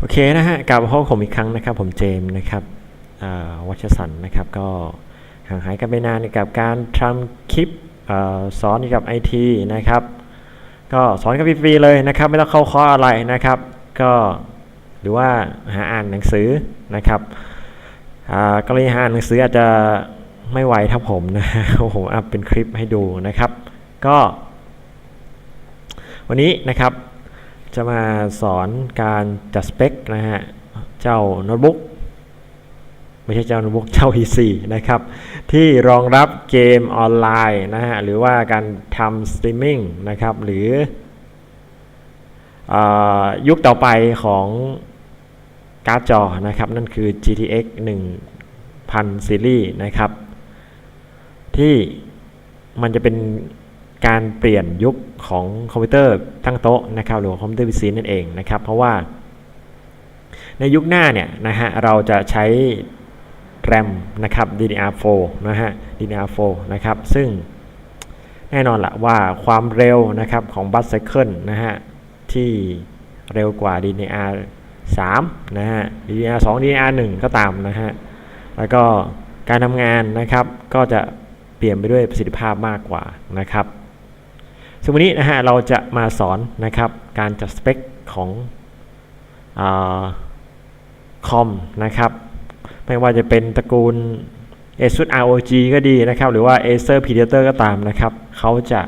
โอเคนะฮะกลับมาพบผมอีกครั้งนะครับ ผมเจมส์นะครับวัชสันนะครับ ก็ห่างหายกันไปนานกับการทำคลิปอสอนเกี่ยวกับไอทีนะครับ ก็สอนกันฟรีๆเลยนะครับ ไม่ต้องเข้าคอร์สอะไรนะครับ ก็หรือว่าหาอ่านหนังสือนะครับกรณีหาอ่านหนังสืออาจจะไม่ไหวถ้าผมนะผมอัพเป็นคลิปให้ดูนะครับ ก็ วันนี้นะครับ จะมาสอนการจัดสเปคนะฮะ เจ้าโน้ตบุ๊กไม่ใช่เจ้าโน้ตบุ๊กเจ้า PC นะครับ ที่รองรับเกมออนไลน์นะฮะ หรือว่าการทำสตรีมมิ่งนะครับ หรืออยุคต่อไปของการ์ดจอนะครับ นั่นคือ GTX 1000ซีรีส์นะครับ ที่มันจะเป็น การเปลี่ยนยุคของคอมพิวเตอร์ตั้งโต๊ะนะครับหรือคอมพิวเตอร์ PC นั่นเองนะครับเพราะว่า ในยุคหน้าเนี่ยนะฮะเราจะใช้แรมนะครับ DDR4 นะฮะ DDR4 นะครับซึ่งแน่นอนละว่าความเร็วนะครับของบัสไซเคิลนะฮะที่เร็วกว่า DDR3 นะฮะ DDR2 DDR1 ก็ตามนะฮะแล้วก็การทำงานนะครับก็จะเปลี่ยนไปด้วยประสิทธิภาพมากกว่านะครับ ซึ่งวันนี้นะฮะเราจะมาสอนนะครับการจัดสเปคของอคอมนะครับไม่ว่าจะเป็นตระกูล ASUS ROG ก็ดีนะครับหรือว่า Acer Predator ก็ตามนะครับเขาจะ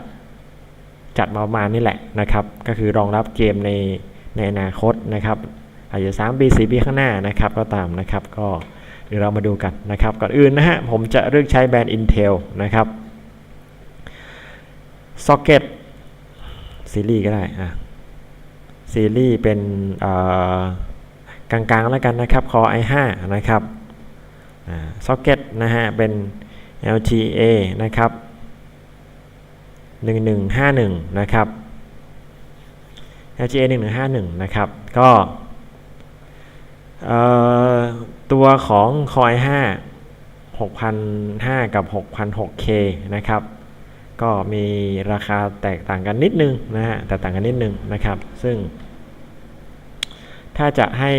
จัดมาประมาณนี้แหละนะครับก็คือรองรับเกมในในอนาคตนะครับอาจจะ3ปี4ปีข้างหน้านะครับก็ตามนะครับก็เดี๋ยวเรามาดูกันนะครับก่อนอื่นนะฮะผมจะเลือกใช้แบรนด์ Intel นะครับ Socket ซีรีส์ก็ได้อะซีรีส์เป็นกลางๆแล้วกันนะครับ Core i5 นะครับซ็อกเก็ตนะฮะ เป็น LGA นะครับ 1151 นะครับ LGA 1151 นะครับ ก็ตัวของ Core i5 6005กับ 6006K นะครับ ก็มีราคาแตกต่างกันนิดนึงนะฮะแตกต่างกันนิดนึงนะครับ ซึ่ง ถ้าจะให้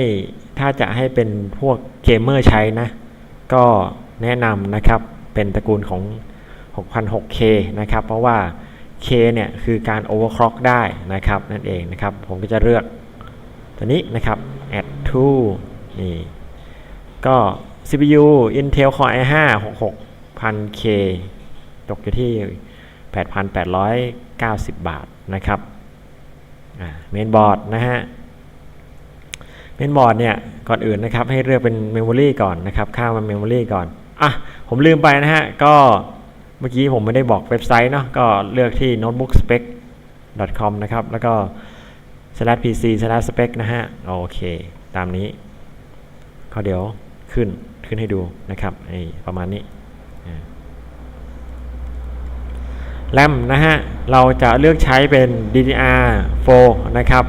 ถ้าจะให้เป็นพวกเกมเมอร์ใช้นะ ก็แนะนำนะครับเป็นตระกูลของ 6006K นะครับ เพราะว่า K เนี่ยคือการ overclock ได้นะครับนั่นเองนะครับ ผมก็จะเลือกตัวนี้นะครับ add to นี่ก็ CPU Intel Core i5 66000K ตกอยู่ที่ 8,890 บาทนะครับเมนบอร์ดนะฮะเมนบอร์ดเนี่ยก่อนอื่นนะครับให้เลือกเป็นเมมโมรีก่อนนะครับข้ามมาเมมโมรีก่อนอะผมลืมไปนะฮะก็เมื่อกี้ผมไม่ได้บอกเว็บไซต์เนาะก็เลือกที่ notebookspec.com นะครับแล้วก็ slash pc slash spec นะฮะโอเค ตามนี้ก็เดี๋ยวขึ้นขึ้นให้ดูนะครับไอประมาณนี้ แรมนะฮะ เราจะเลือกใช้เป็น DDR4 นะครับ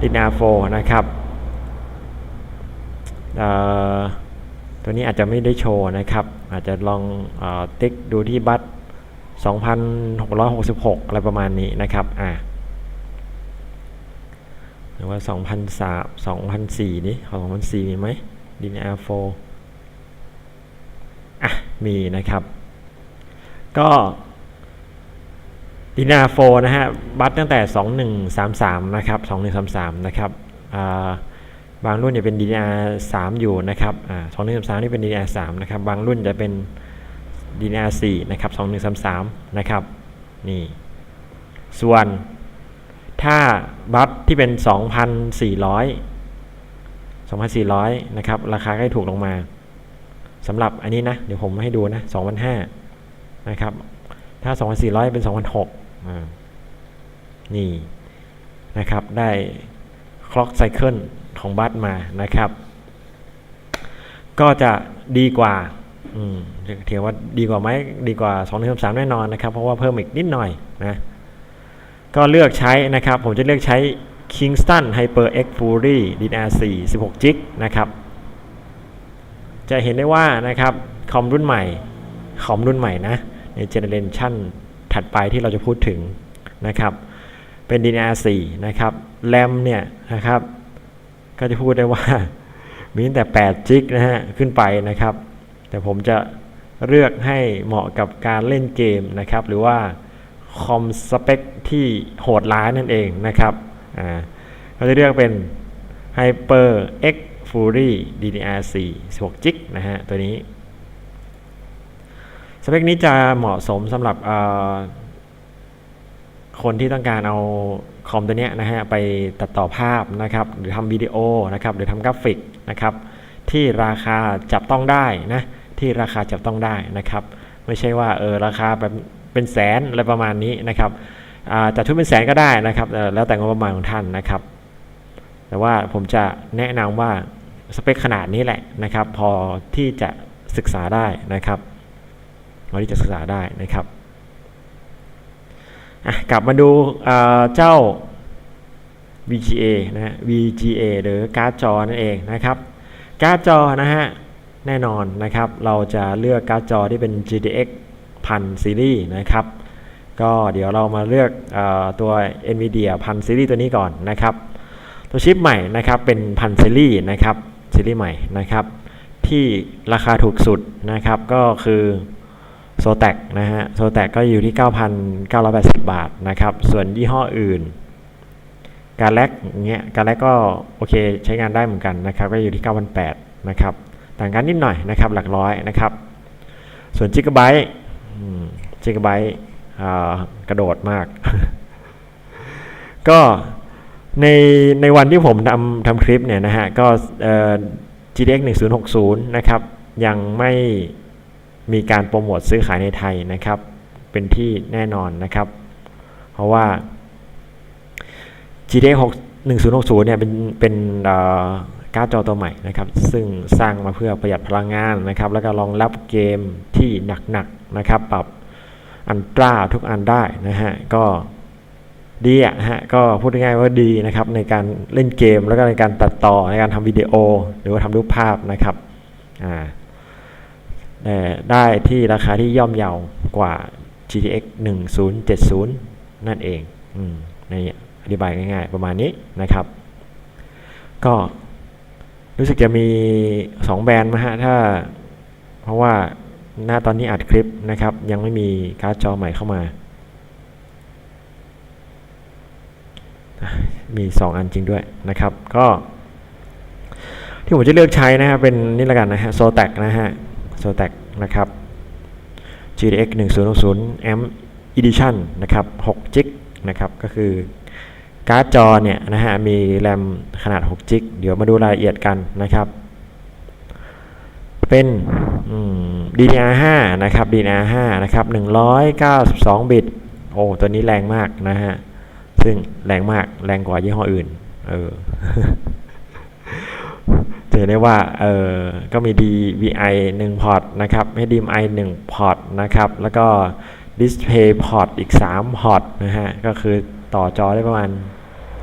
DDR4 นะครับตัวนี้อาจจะไม่ได้โชว์นะครับ อาจจะลองอติ๊กดูที่บัต2,666 อะไรประมาณนี้นะครับอ่าหรือว่า 2,003 2,004 นี่ของ2,004 มีไหม DDR4 อะ มีนะครับ ก็ ดีนาโฟนะฮะ บัตตั้งแต่ 2133 นะครับ 2133 นะครับบางรุ่นจะเป็น DDR3 อยู่นะครับอ่า2133นี่เป็น DDR3 นะครับ บางรุ่นจะเป็น DDR4 นะครับ2133นะครับ นี่ ส่วนถ้าบัตที่เป็น 2,400 2,400 นะครับ ราคาใกล้ถูกลงมาสำหรับอันนี้นะ เดี๋ยวผมให้ดูนะ2,500นะครับ ถ้า 2,400 เป็น 2,600 นี่นะครับได้คล็อกไซเคิลของบัตมานะครับ ก็จะดีกว่าอืมเทียว่าดีกว่าไหมดีกว่า2 1 3แน่นอนนะครับ เพราะว่าเพิ่มอีกนิดหน่อยนะก็เลือกใช้นะครับ ผมจะเลือกใช้ Kingston HyperX Fury DDR4 16 g นะครับ จะเห็นได้ว่านะครับคอมรุ่นใหม่คอมรุ่นใหม่นะในเจเนเรชัน ถัดไปที่เราจะพูดถึงนะครับ เป็น DDR4 นะครับแรมเนี่ยนะครับ ก็จะพูดได้ว่า มีตั้งแต่8จิกนะฮะขึ้นไปนะครับ แต่ผมจะเลือกให้เหมาะกับการเล่นเกมนะครับ หรือว่าคอมสเปคที่โหดร้ายนั่นเองนะครับอ่าก็จะเลือกเป็น Hyper X Fury DDR4 16 g b นะฮะตัวนี้ สเปคนี้จะเหมาะสมสำหรับคนที่ต้องการเอาคอมตัวนี้นะฮะไปตัดต่อภาพนะครับหรือทำวิดีโอนะครับหรือทำกราฟิกนะครับที่ราคาจับต้องได้นะที่ราคาจับต้องได้นะครับ ไม่ใช่ว่าเออราคาแบบเป็นแสนอะไรประมาณนี้นะครับจัดทุนเป็นแสนก็ได้นะครับแล้วแต่งบประมาณของท่านนะครับ แต่ว่าผมจะแนะนำว่าสเปคขนาดนี้แหละนะครับ พอที่จะศึกษาได้นะครับ พอที่จะศึกษาได้นะครับกลับมาดูเจ้า VGA นะฮะ VGA หรือการ์ดจอนั่นเองนะครับ การ์ดจอนะฮะแน่นอนนะครับ เราจะเลือกการ์ดจอที่เป็น GTX พันซีรีส์นะครับ ก็เดี๋ยวเรามาเลือกอตัว NVIDIA พันซีรีส์ตัวนี้ก่อนนะครับ ตัวชิปใหม่นะครับเป็นพันซีรีส์นะครับซีรีส์ใหม่นะครับ ที่ราคาถูกสุดนะครับก็คือ โซแตกนะฮะโซแตกก็อยู่ที่ 9,980 บาทนะครับ ส่วนยี่ห้ออื่น การแลกเงี้ยการแลกก็โอเคใช้งานได้เหมือนกันนะครับ ก็อยู่ที่ 9,800นะครับต่างกันนิดหน่อยนะครับ หลักร้อยนะครับ ส่วนจิกะไบต์จิกะไบต์กระโดดมาก ก็ในในวันที่ผมทำทำคลิปเนี่ยนะฮะก็ GTX 1060 นะครับ ยังไม่ มีการโปรโมทซื้อขายในไทยนะครับ เป็นที่แน่นอนนะครับ เพราะว่า GTX 1060เนี่ยเป็นเป็นการ์ดจอตัวใหม่นะครับ ซึ่งสร้างมาเพื่อประหยัดพลังงานนะครับ แล้วก็รองรับเกมที่หนักๆนะครับ ปรับอันตราทุกอันได้นะฮะ ก็ดีอะฮะ ก็พูดง่ายๆว่าดีนะครับ ในการเล่นเกมแล้วก็ในการตัดต่อในการทำวิดีโอ หรือว่าทำรูปภาพนะครับ อ่า ได้ที่ราคาที่ย่อมเยาวกว่า GTX 1070 นั่นเองอในอธิบายง่ายๆประมาณนี้นะครับ ก็รู้สึกจะมี 2 แบรนด์มาฮะถ้า เพราะว่าหน้าตอนนี้อัดคลิปนะครับ ยังไม่มีการ์ดจอใหม่เข้ามา มี 2 อันจริงด้วยนะครับ ก็ ที่ผมจะเลือกใช้นะครับเป็นนี่ละกันนะฮะโซแตกนะฮะ โซแตกนะครับ GTX 1060 AMP Edition นะครับ6 g กนะครับ ก็คือการ์ดจอเนี่ยนะฮะมีแรมขนาด6 g กเดี๋ยวมาดูรายละเอียดกันนะครับ เป็น DDR5 นะครับ DDR5 นะครับ192 บิต โอ้ ตัวนี้แรงมากนะฮะ ซึ่งแรงมาก แรงกว่ายี่ห้ออื่น เออ จะเห็นได้ว่าเออก็มี DVI 1 พอร์ตนะครับ HDMI 1 พอร์ตนะครับ แล้วก็ Display พอร์ตอีก 3 พอร์ตนะฮะ ก็คือต่อจอได้ประมาณ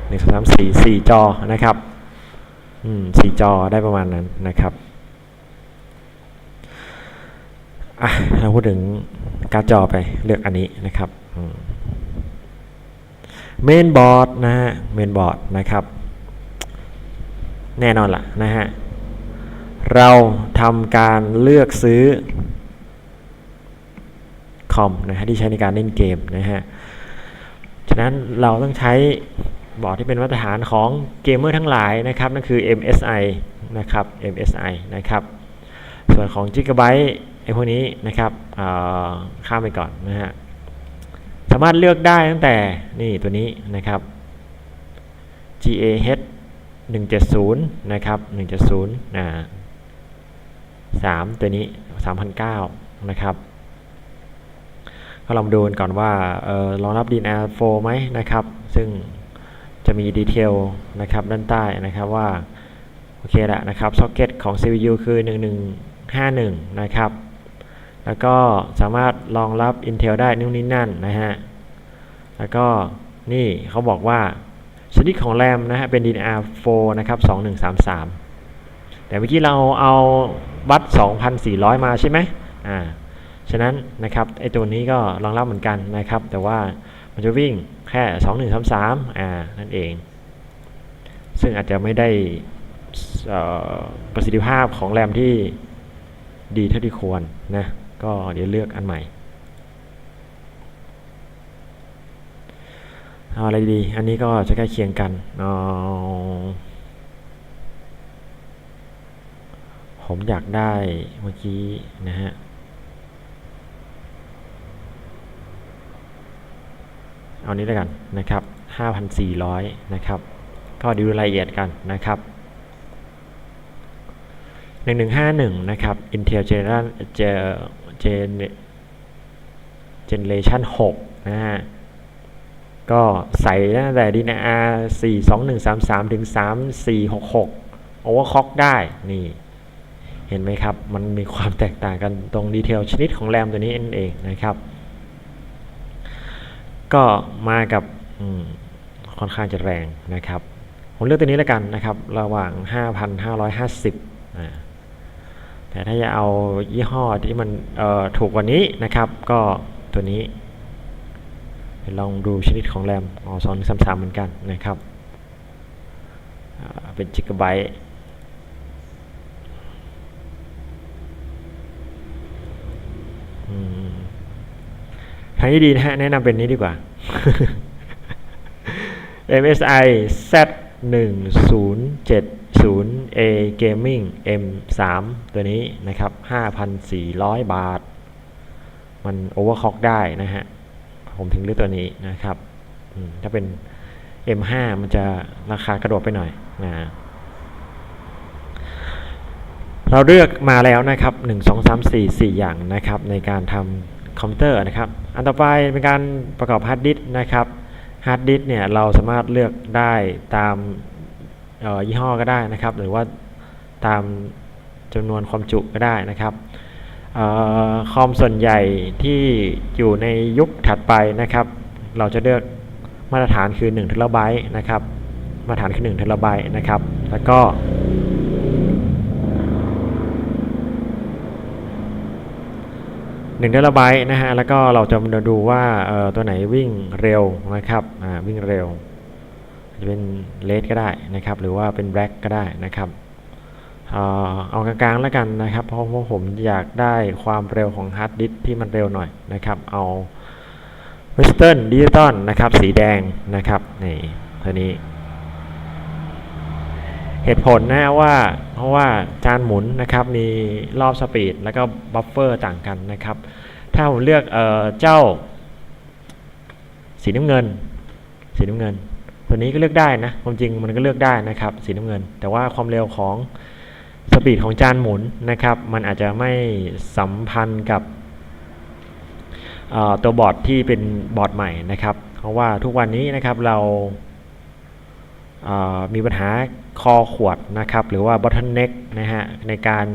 1 2 3 4 4 จอนะครับ อืม4จอได้ประมาณนั้นนะครับอะเราพูดถึงการ์ดจอไปเลือกอันนี้นะครับเมนบอร์ดนะฮะเมนบอร์ดนะครับ แน่นอนล่ะนะฮะ เราทำการเลือกซื้อคอมนะฮะที่ใช้ในการเล่นเกมนะฮะ ฉะนั้นเราต้องใช้บอร์ดที่เป็นมาตรฐานของเกมเมอร์ทั้งหลายนะครับนั่นคือ MSI นะครับ MSI นะครับ ส่วนของ Gigabyte ไอพวกนี้นะครับข้ามไปก่อนนะฮะ สามารถเลือกได้ตั้งแต่นี่ตัวนี้นะครับ GAH 170 นะครับ 170นะ 3 ตัวนี้ 3,009นะครับก็ลองดูกันก่อนว่าออรองรับ DNR4 ไหมนะครับ ซึ่งจะมีดีเทลนะครับด้านใต้นะครับว่า โอเคละนะครับซ็อกเก็ตของ CPU คือ 1151 นะครับ แล้วก็สามารถรองรับ Intel ได้นู่นนี่นั่นนะฮะ แล้วก็นี่เขาบอกว่าชนิดของแรมนะฮะเป็น DDR4 นะครับ 2133 แต่เมื่อกี้เราเอา วัด 2,400 มาใช่ไหมอ่าฉะนั้นนะครับไอตัวนี้ก็รองรับเหมือนกันนะครับ แต่ว่ามันจะวิ่งแค่ 2133อ่านั่นเอง ซึ่งอาจจะไม่ได้ประสิทธิภาพของแรมที่ดีเท่าที่ควรนะก็เดี๋ยวเลือกอันใหม่เอาอะไรดี อันนี้ก็จะใกล้เคียงกันเอา ผมอยากได้เมื่อกี้นะฮะเอานี้แล้วกันนะครับ 5,400 นะครับ ก็ดูรายละเอียดกันนะครับ 1151 นะครับ Intel Generation Generation 6 นะฮะ ก็ใส่ตั้งแต่ DNR 42133 ถึง 3466 Overclock ได้ นี่ เห็นไหมครับ มันมีความแตกต่างกันตรงดีเทลชนิดของแรมตัวนี้เองนะครับ ก็มากับค่อนข้างจะแรงนะครับ ผมเลือกตัวนี้แล้วกันนะครับ ระหว่าง 5,550 แต่ถ้าจะเอายี่ห้อที่มันถูกกว่านี้นะครับ ก็ตัวนี้ลองดูชนิดของแรมอ๋อสองสามสามเหมือนกันนะครับ เป็นจิกะไบต์ ทางที่ดีนะฮะแนะนำเป็นนี้ดีกว่า MSI Z 1 0 7 0 A Gaming M 3 ตัวนี้นะครับ 5,400 บาท มันโอเวอร์คล็อกได้นะฮะ ผมถึงเลือกตัวนี้นะครับ ถ้าเป็น M5 มันจะราคากระโดดไปหน่อยนะเราเลือกมาแล้วนะครับ 1 2 3 4 4 อย่างนะครับ ในการทำคอมพิวเตอร์นะครับ อันต่อไปเป็นการประกอบฮาร์ดดิสก์นะครับฮาร์ดดิสก์เนี่ยเราสามารถเลือกได้ตามยี่ห้อก็ได้นะครับ หรือว่าตามจำนวนความจุก็ได้นะครับคอมส่วนใหญ่ที่อยู่ในยุคถัดไปนะครับ เราจะเลือกมาตรฐานคือ1เทราไบต์นะครับ มาตรฐานคือ1เทราไบต์นะครับ แล้วก็ 1เทราไบต์นะฮะแล้วก็เราจะมาดูว่าตัวไหนวิ่งเร็วนะครับวิ่งเร็วจะเป็นเลดก็ได้นะครับ หรือว่าเป็นแบล็กก็ได้นะครับเอากลางๆแล้วกันนะครับ เพราะว่าผมอยากได้ความเร็วของฮาร์ดดิสที่มันเร็วหน่อยนะครับ เอา Western Digital นะครับ สีแดงนะครับนี่ตัวนี้ เหตุผลนะว่าเพราะว่าจานหมุนนะครับมีรอบสปีดแล้วก็บัฟเฟอร์ต่างกันนะครับ ถ้าผมเลือกเเจ้า สีน้ำเงิน สีน้ำเงิน ตัวนี้ก็เลือกได้นะความจริงมันก็เลือกได้นะครับสีน้ำเงิน แต่ว่าความเร็วของสปีดของจานหมุนนะครับ มันอาจจะไม่สัมพันธ์กับตัวบอร์ดที่เป็นบอร์ดใหม่นะครับ เพราะว่าทุกวันนี้นะครับเรามีปัญหา คอขวดนะครับ หรือว่า bottleneck นะฮะในการ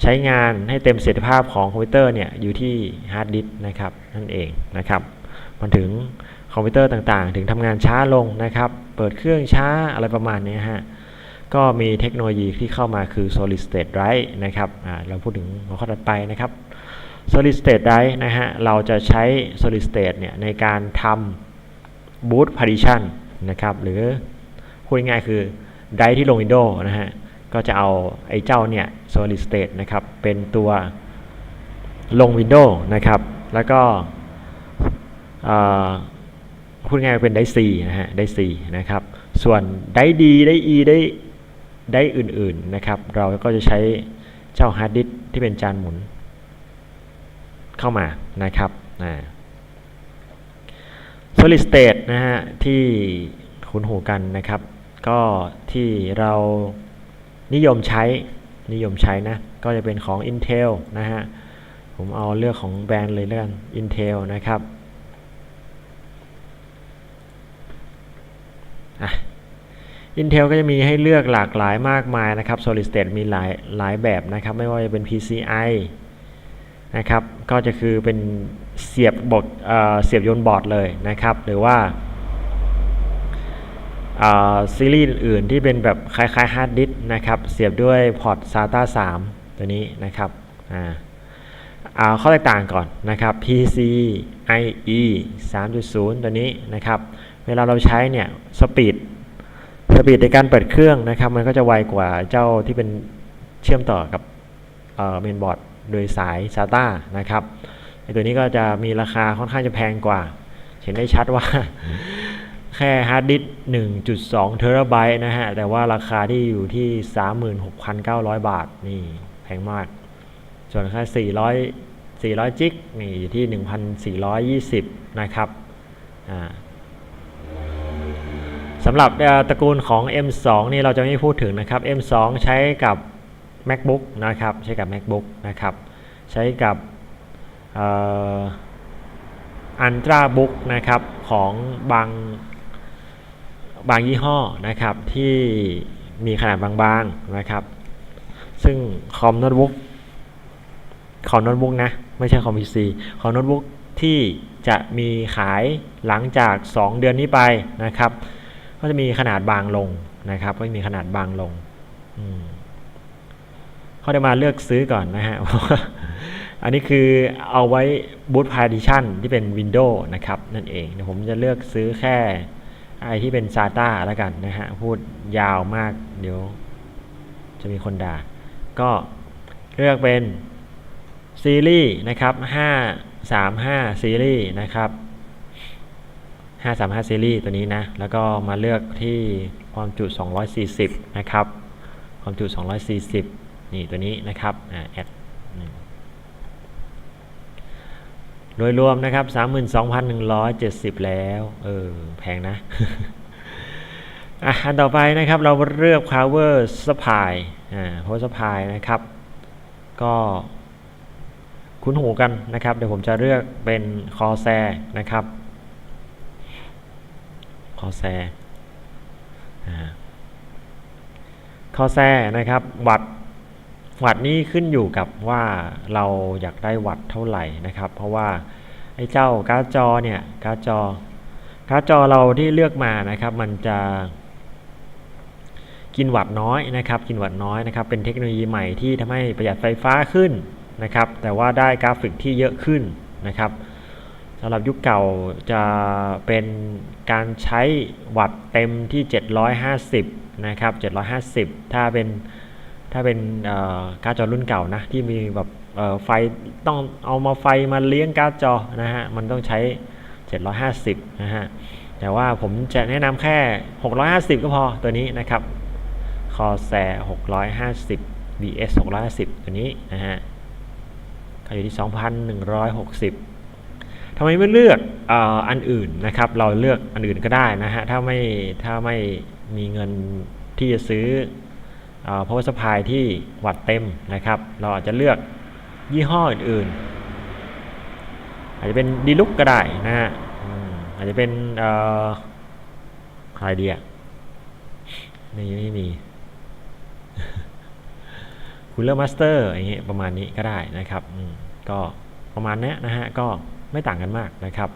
ใช้งานให้เต็มประสิทธิภาพของคอมพิวเตอร์เนี่ยอยู่ที่ฮาร์ดดิสนะครับนั่นเองนะครับมันถึงคอมพิวเตอร์ต่างๆ ถึงทำงานช้าลงนะครับ เปิดเครื่องช้าอะไรประมาณนี้ฮะก็มีเทคโนโลยีที่เข้ามาคือ solid state drive นะครับเราพูดถึงหัวข้อถัดไปนะครับ solid state drive นะฮะเราจะใช้ solid state เนี่ยในการทำ boot partition นะครับหรือ พูดง่ายคือ drive ที่ลง Windows นะฮะ ก็จะเอาไอ้เจ้าเนี่ย solid state นะครับ เป็นตัวลง Windows นะครับ แล้วก็พูดง่ายเป็นได้ C นะฮะได้ C นะครับ ส่วนได้ D ได้ E ได้ได้อื่นๆนะครับ เราก็จะใช้เจ้าฮาร์ดดิสที่เป็นจานหมุน เข้ามานะครับ solid state นะฮะที่คุ้นหูกันนะครับ ก็ที่เรานิยมใช้นิยมใช้นะ ก็จะเป็นของ Intel นะฮะ ผมเอาเลือกของแบรนด์เลยแล้วกัน Intel นะครับอะ Intel ก็จะมีให้เลือกหลากหลายมากมายนะครับ Solid State มีหลายหลายแบบนะครับ ไม่ว่าจะเป็น PCI นะครับ ก็จะคือเป็นเสียบบทเเสียบยนบอร์ดเลยนะครับ หรือว่า ซีรีส์อื่นที่เป็นแบบคล้ายๆฮาร์ดดิสนะครับ เสียบด้วยพอร์ต SATA 3 ตัวนี้นะครับเอาข้อแตกต่างก่อนนะครับ PCIe 3.0 ตัวนี้นะครับ เวลาเราใช้เนี่ยสปีดสปีดในการเปิดเครื่องนะครับ มันก็จะไวกว่าเจ้าที่เป็นเชื่อมต่อกับเมนบอร์ดโดยสาย SATA นะครับไอตัวนี้ก็จะมีราคาค่อนข้างจะแพงกว่า เห็นได้ชัดว่า แค่ฮาร์ดดิสก์1.2 เทราไบต์นะฮะ แต่ว่าราคาที่อยู่ที่ 36,900 บาท นี่แพงมาก ส่วนค่า400 400 จิกนี่อยู่ที่ 1,420 นะครับอ่าสำหรับตระกูลของ M2 นี่เราจะไม่พูดถึงนะครับ M2 ใช้กับ MacBook นะครับ ใช้กับ MacBook นะครับ ใช้กับอันตราบุ๊กนะครับของบาง บางยี่ห้อนะครับที่มีขนาดบางๆนะครับ ซึ่งคอมโน้ตบุ๊กคอมโน้ตบุ๊กนะ ไม่ใช่คอมพีซีคอมโน้ตบุ๊กที่จะมีขายหลังจาก 2 เดือนนี้ไปนะครับ ก็จะมีขนาดบางลงนะครับ ก็จะมีขนาดบางลงเขาได้มาเลือกซื้อก่อนนะฮะอันนี้คือเอาไว้ boot partition ที่เป็น Windows นะครับ นั่นเองผมจะเลือกซื้อแค่ ไอที่เป็น SATA แล้วกันนะฮะ พูดยาวมากเดี๋ยวจะมีคนด่า ก็เลือกเป็นซีรีส์นะครับ535 ซีรีส์นะครับ535 ซีรีส์ตัวนี้นะ แล้วก็มาเลือกที่ความจุ 240 นะครับ ความจุ 240 นี่ตัวนี้นะครับ อ่า แอด โดยรวมนะครับ 32,170 แล้ว เออ แพงนะ อะ อันต่อไปนะครับ เราเลือก power supply อ่า power supply นะครับ ก็คุ้นหูกันนะครับ เดี๋ยวผมจะเลือกเป็น corsair นะครับ corsair อ่า corsair นะครับ วัด วัตนี้ขึ้นอยู่กับว่าเราอยากได้วัตเท่าไหร่นะครับ เพราะว่าไอ้เจ้าการ์ดจอเนี่ยการ์ดจอการ์ดจอเราที่เลือกมานะครับ มันจะกินวัตน้อยนะครับ กินวัตน้อยนะครับ เป็นเทคโนโลยีใหม่ที่ทำให้ประหยัดไฟฟ้าขึ้นนะครับ แต่ว่าได้กราฟิกที่เยอะขึ้นนะครับสำหรับยุคเก่าจะเป็นการใช้วัตเต็มที่ 750 นะครับ 750 ถ้าเป็น ถ้าเป็นการ์ดจอรุ่นเก่านะที่มีแบบไฟต้องเอามาไฟมาเลี้ยงการ์ดจอนะฮะมันต้องใช้ 750 นะฮะแต่ว่าผมจะแนะนำแค่ 650 ก็พอตัวนี้นะครับคอแซ650 BS 650 ตัวนี้นะฮะก็อยู่ที่ 2,160ทำไมไม่เลือกออันอื่นนะครับ เราเลือกอันอื่นก็ได้นะฮะถ้าไม่ถ้าไม่มีเงินที่จะซื้อ power supply ที่วัดเต็มนะครับ เราอาจจะเลือกยี่ห้ออื่นๆ อาจจะเป็นดีลุกก็ได้นะฮะอาจจะเป็นอะไรดีอะนี่ไม่มีคูลเลอร์มาสเตอร์อย่างเงี้ยประมาณนี้ก็ได้นะครับก็ประมาณนี้นะฮะก็ไม่ต่างกันมากนะครับ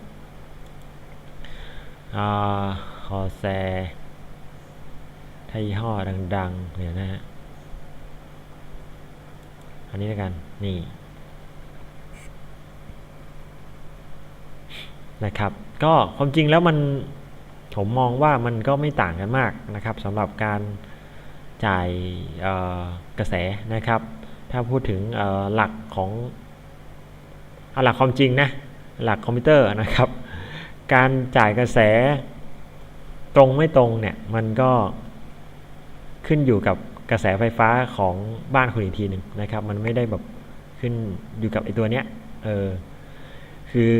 คอแซ ถ้ายี่ห้อดังๆเนี่ยนะฮะ อันนี้แล้วกัน นี่ นะครับ ก็ความจริงแล้วมันผมมองว่ามันก็ไม่ต่างกันมากนะครับสำหรับการจ่ายกระแสนะครับ ถ้าพูดถึงหลักของหลักความจริงนะหลักคอมพิวเตอร์นะครับ การจ่ายกระแสตรงไม่ตรงเนี่ยมันก็ ขึ้นอยู่กับกระแสไฟฟ้าของบ้านคุณอีกทีหนึ่งนะครับ มันไม่ได้แบบขึ้นอยู่กับไอตัวเนี้ยเออคือ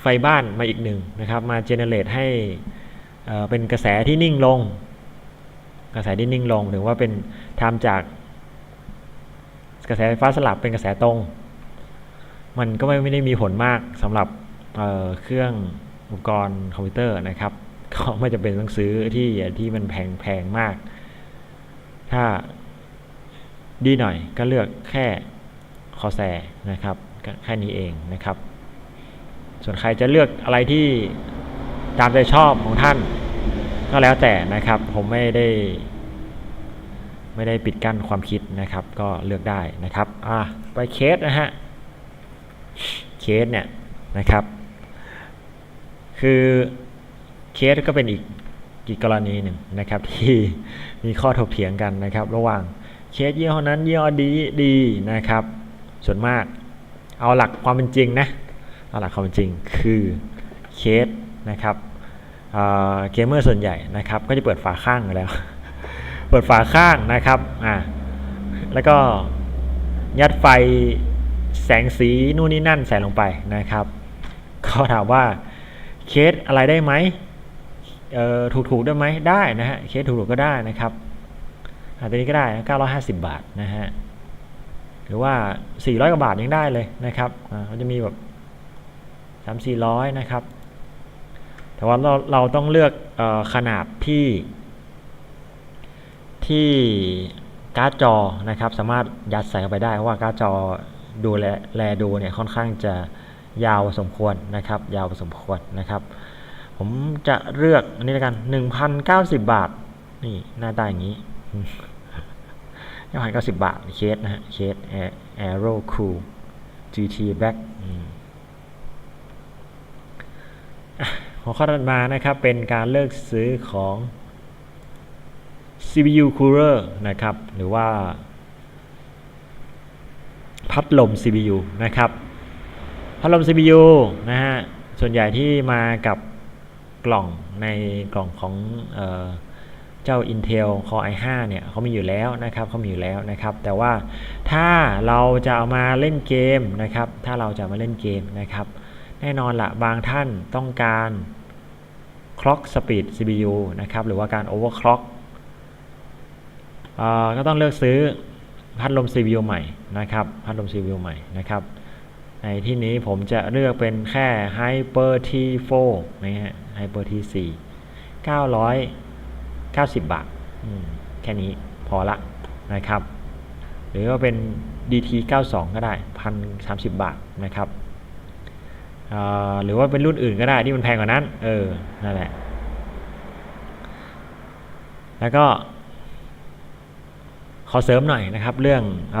ไฟบ้านมาอีกหนึ่งนะครับ มาเจเนเรตให้เป็นกระแสที่นิ่งลง กระแสที่นิ่งลงหรือว่าเป็นทำจากกระแสไฟฟ้าสลับเป็นกระแสตรง มันก็ไม่ได้มีผลมากสำหรับเเครื่องอุปกรณ์คอมพิวเตอร์นะครับก็ไม่จำเป็นต้องซื้อที่ที่มันแพงแพงมาก ถ้าดีหน่อยก็เลือกแค่คอแซนะครับแค่นี้เองนะครับ ส่วนใครจะเลือกอะไรที่ตามใจชอบของท่าน ก็แล้วแต่นะครับ ผมไม่ได้ ไม่ได้ปิดกั้นความคิดนะครับ ก็เลือกได้นะครับอะไปเคสนะฮะเคสเนี่ยนะครับ คือเคสก็เป็นอีก อีกกรณีหนึ่งนะครับที่มีข้อถกเถียงกันนะครับ ระหว่างเคสยี่ห้อนั้นยี่ห้อดีดีนะครับ ส่วนมากเอาหลักความเป็นจริงนะเอาหลักความเป็นจริงคือเคสนะครับเกมเมอร์ส่วนใหญ่นะครับ ก็จะเปิดฝาข้างอยู่แล้ว เปิดฝาข้างนะครับอ่าแล้วก็ยัดไฟแสงสีนู่นนี่นั่นใส่ลงไปนะครับเขาถามว่าเคสอะไรได้ไหม ถูกถูกได้ไหมได้นะฮะเคสถูกถูกก็ได้นะครับอันนี้ก็ได้ 950 บาทนะฮะหรือว่า 400 กว่าบาทยังได้เลยนะครับเขาจะมีแบบ3 400 นะครับ แต่ว่าเราเราต้องเลือกออขนาดที่ที่การ์ดจอนะครับ สามารถยัดใส่เข้าไปได้เพราะว่าการ์ดจอดูแลแลดูเนี่ยค่อนข้างจะยาวสมควรนะครับ ยาวสมควรนะครับ ผมจะเลือกอันนี้แล้วกัน 1,090 บาท นี่หน้าตาอย่างนี้1,090 บาท เคสนะฮะ เคส Aero Cool GT Black หัวข้อถัดมานะครับ เป็นการเลิกซื้อของ CPU cooler นะครับ หรือว่า พัดลม CPU นะครับ พัดลม CPU นะฮะ ส่วนใหญ่ที่มากับ กล่องในกล่องของเออเจ้า Intel Core i5 เนี่ยเขามีอยู่แล้วนะครับเขามีอยู่แล้วนะครับ แต่ว่าถ้าเราจะเอามาเล่นเกมนะครับ ถ้าเราจะมาเล่นเกมนะครับ แน่นอนละบางท่านต้องการ clock speed CPU นะครับ หรือว่าการ overclock ก็ต้องเลือกซื้อพัดลม CPU ใหม่นะครับ พัดลม CPU ใหม่นะครับ ในที่นี้ผมจะเลือกเป็นแค่ Hyper T4 นะฮะ Hyper T4 990 บาท แค่นี้พอละนะครับ หรือว่าเป็น DT 92 ก็ได้ 1,030 บาทนะครับ หรือว่าเป็นรุ่นอื่นก็ได้ที่มันแพงกว่านั้น เออ นั่นแหละ แล้วก็ขอเสริมหน่อยนะครับเรื่องอ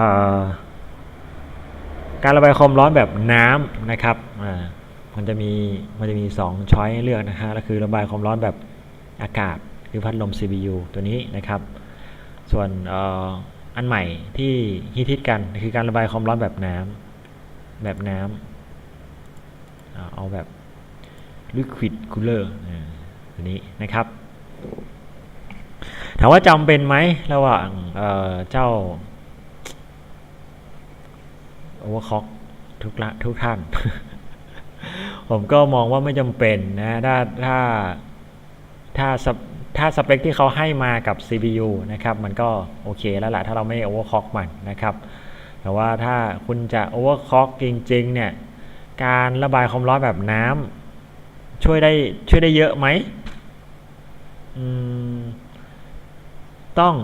การระบายความร้อนแบบน้ำนะครับมันจะมีมันจะมี2ช้อยให้เลือกนะฮะก็คือระบายความร้อนแบบอากาศหรือพัดลม CPU ตัวนี้นะครับ ส่วนออันใหม่ที่ฮิตๆกันคือการระบายความร้อนแบบน้ำแบบน้ำเอาแบบ liquid cooler ตัวนี้นะครับถามว่าจำเป็นไหมระหว่างเเจ้า โอเวอร์คอกทุกละทุกท่าน ผมก็มองว่าไม่จำเป็นนะถ้าถ้าถ้าถ้าสเปคที่เขาให้มากับ CPU นะครับ มันก็โอเคแล้วแหละถ้าเราไม่โอเวอร์คอกมันนะครับ แต่ว่าถ้าคุณจะโอเวอร์คอกจริง ๆ เนี่ย การระบายความร้อนแบบน้ำช่วยได้ช่วยได้เยอะไหมมต้อง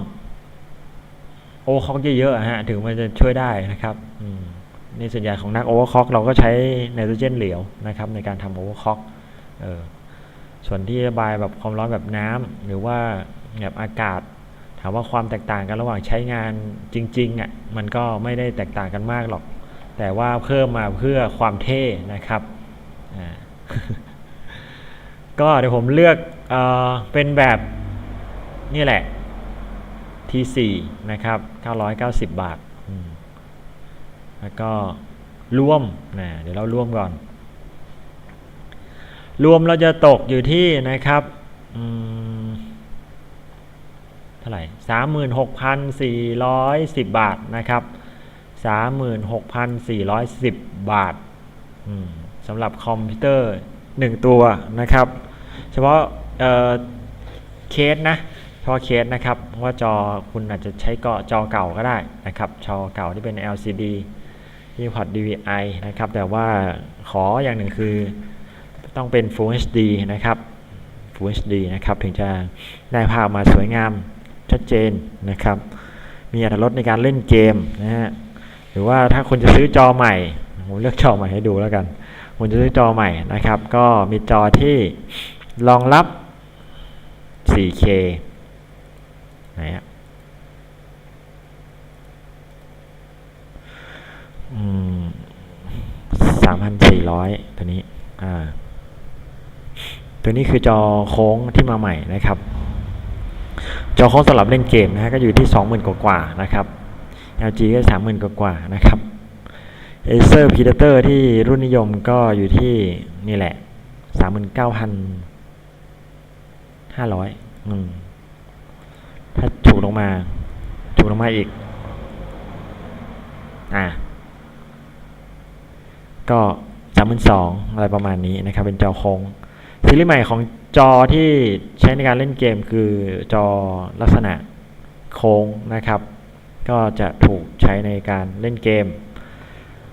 โอเวอร์คอกเยอะๆฮะถึงมันจะช่วยได้นะครับ ในส่วนใหญ่ของนักโอเวอร์คอกเราก็ใช้ไนโตรเจนเหลวนะครับในการทำโอเวอร์คอกส่วนที่ระบายแบบความร้อนแบบน้ำหรือว่าแบบอากาศ ถามว่าความแตกต่างกันระหว่างใช้งานจริงๆอะมันก็ไม่ได้แตกต่างกันมากหรอก แต่ว่าเพิ่มมาเพื่อความเท่นะครับก็เดี๋ยวผมเลือกเอเป็นแบบนี่แหละ T4 นะครับ 990 บาท แล้วก็ร่วมนะเดี๋ยวเราร่วมก่อน รวมเราจะตกอยู่ที่นะครับเท่าไหร่สามหมื่นหกพันสี่ร้อยสิบบาทนะครับสามหมื่นหกพันสี่ร้อยสิบบาทสำหรับคอมพิวเตอร์หนึ่งตัวนะครับ เฉพาะเคสนะเฉพาะเคสนะครับว่าจอคุณอาจจะใช้ก็จอเก่าก็ได้นะครับ จอเก่าที่เป็น LCD ที่พอร์ต DVI นะครับ แต่ว่าขออย่างหนึ่งคือต้องเป็น Full HD นะครับ Full HD นะครับ ถึงจะได้ภาพมาสวยงามชัดเจนนะครับ มีอัตราลดในการเล่นเกมนะฮะ หรือว่าถ้าคุณจะซื้อจอใหม่ ผมเลือกจอใหม่ให้ดูแล้วกัน คุณจะซื้อจอใหม่นะครับ ก็มีจอที่รองรับ 4K ไหนอะ สามพันสี่ร้อยตัวนี้ อ่า ตัวนี้คือจอโค้งที่มาใหม่นะครับ จอโค้งสำหรับเล่นเกมนะฮะก็อยู่ที่20,000กว่าๆนะครับ LG ก็30,000กว่าๆนะครับ Acer Predator ที่รุ่นนิยมก็อยู่ที่นี่แหละ39,500อืมถ้าถูกลงมาถูกลงมาอีก อ่า ก็สามหมื่นสองอะไรประมาณนี้นะครับ เป็นจอโค้งซีรีส์ใหม่ของจอที่ใช้ในการเล่นเกมคือจอลักษณะโค้งนะครับ ก็จะถูกใช้ในการเล่นเกม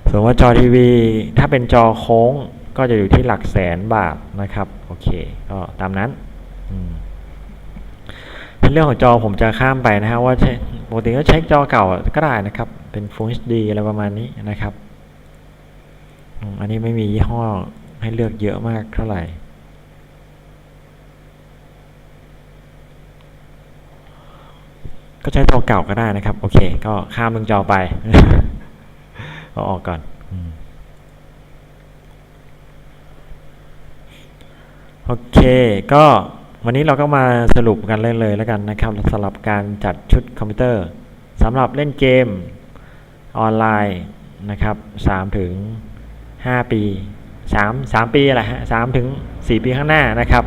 ส่วนว่าจอทีวีถ้าเป็นจอโค้งก็จะอยู่ที่หลักแสนบาทนะครับ โอเคก็ตามนั้นเรื่องของจอผมจะข้ามไปนะฮะว่าปกติก็ใช้จอเก่าก็ได้นะครับ เป็น Full HD อะไรประมาณนี้นะครับ อันนี้ไม่มียี่ห้อให้เลือกเยอะมากเท่าไหร่ ก็ใช้จอเก่าก็ได้นะครับ โอเค ก็ข้ามเรื่องจอไปเอาออกก่อนโอเค ก็วันนี้เราก็มาสรุปกันเลยเลยแล้วกันนะครับสำหรับการจัดชุดคอมพิวเตอร์สำหรับเล่นเกมออนไลน์นะครับ3ถึง 5 ปี 3 3 ปีอะไรฮะ3ถึง 4 ปีข้างหน้านะครับ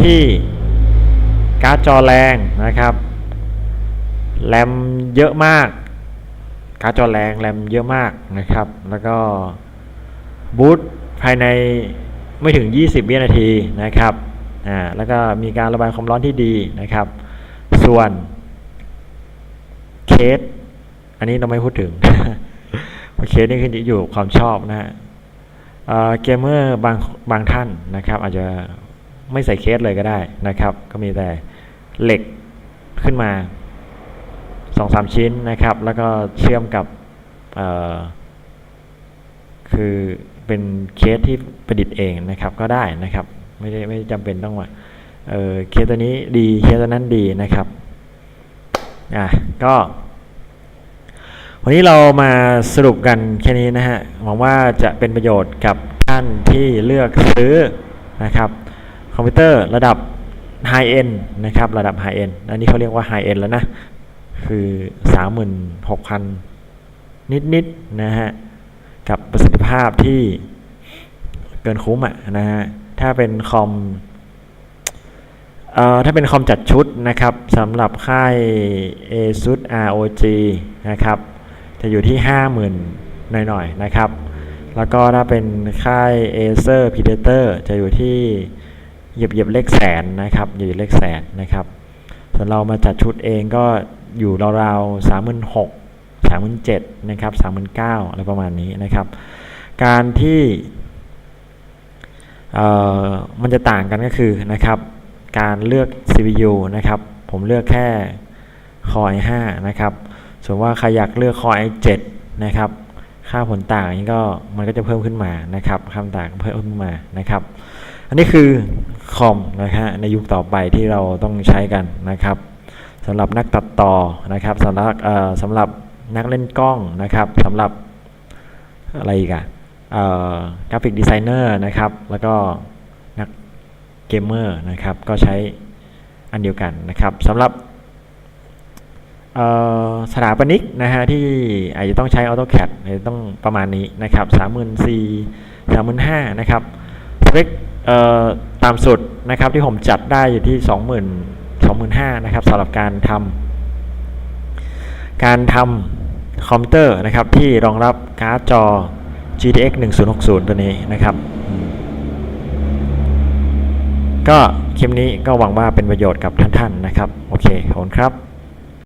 ที่การ์ดจอแรงนะครับแรมเยอะมาก การ์ดจอแรงแรมเยอะมากนะครับ แล้วก็บูตภายในไม่ถึง 20 วินาทีนะครับอ่าแล้วก็มีการระบายความร้อนที่ดีนะครับ ส่วนเคสอันนี้เราไม่พูดถึง เคสนี่ขึ้นอยู่ความชอบนะฮะเกมเมอร์บางบางท่านนะครับ อาจจะไม่ใส่เคสเลยก็ได้นะครับ ก็มีแต่เหล็กขึ้นมาสองสามชิ้นนะครับ แล้วก็เชื่อมกับคือเป็นเคสที่ประดิษฐ์เองนะครับก็ได้นะครับ ไม่ได้ไม่จำเป็นต้องว่าเเคสตัวนี้ดีเคสตัวนั้นดีนะครับอะก็ วันนี้เรามาสรุปกันแค่นี้นะฮะหวังว่าจะเป็นประโยชน์กับท่านที่เลือกซื้อนะครับคอมพิวเตอร์ระดับ High End นะครับระดับ High End อันนี้เขาเรียกว่า High End แล้วนะ คือ 36,000 นิดๆนะฮะกับประสิทธิภาพที่เกินคุ้มอะนะฮะถ้าเป็นคอมเอ่อถ้าเป็นคอมจัดชุดนะครับสำหรับค่าย ASUS ROG นะครับ จะอยู่ที่ 50,000 หน่อยๆนะครับ แล้วก็ถ้าเป็นค่าย Acer Predator จะอยู่ที่เหยียบเหยียบเลขแสนนะครับอยู่เลขแสนนะครับส่วนเรามาจัดชุดเองก็อยู่ราวๆสามหมื่นหกสามหมื่นเจ็ดนะครับสามหมื่นเก้าอะไรประมาณนี้นะครับ การที่เอ่อมันจะต่างกันก็คือนะครับ การเลือก CPU นะครับ ผมเลือกแค่ Core i5 นะครับ ส่วนว่าใครอยากเลือก Core i7 นะครับค่าผลต่างนี้ก็มันก็จะเพิ่มขึ้นมานะครับค่าต่างเพิ่มขึ้นมานะครับ อันนี้คือคอมนะฮะในยุคต่อไปที่เราต้องใช้กันนะครับสำหรับนักตัดต่อนะครับสำหรับเอ่อสำหรับนักเล่นกล้องนะครับสำหรับอะไรอีกอะเอ่อกราฟิกดีไซเนอร์นะครับ แล้วก็นักเกมเมอร์นะครับ ก็ใช้อันเดียวกันนะครับสำหรับ สถาปนิกนะฮะที่อาจจะต้องใช้ AutoCAD อาจจะต้องประมาณนี้นะครับ34,000 3 5 0 0นะครับสเปคเต่ำสุดนะครับที่ผมจัดได้อยู่ที่ 20,000 25,000นะครับสำหรับการทำการทำคอมพิวเตอร์นะครับที่รองรับการ์ดจอ GTX 1060 ตัวนี้นะครับ ก็คลิปนี้ก็หวังว่าเป็นประโยชน์กับท่านๆนะครับ โอเค ขอบคุณครับ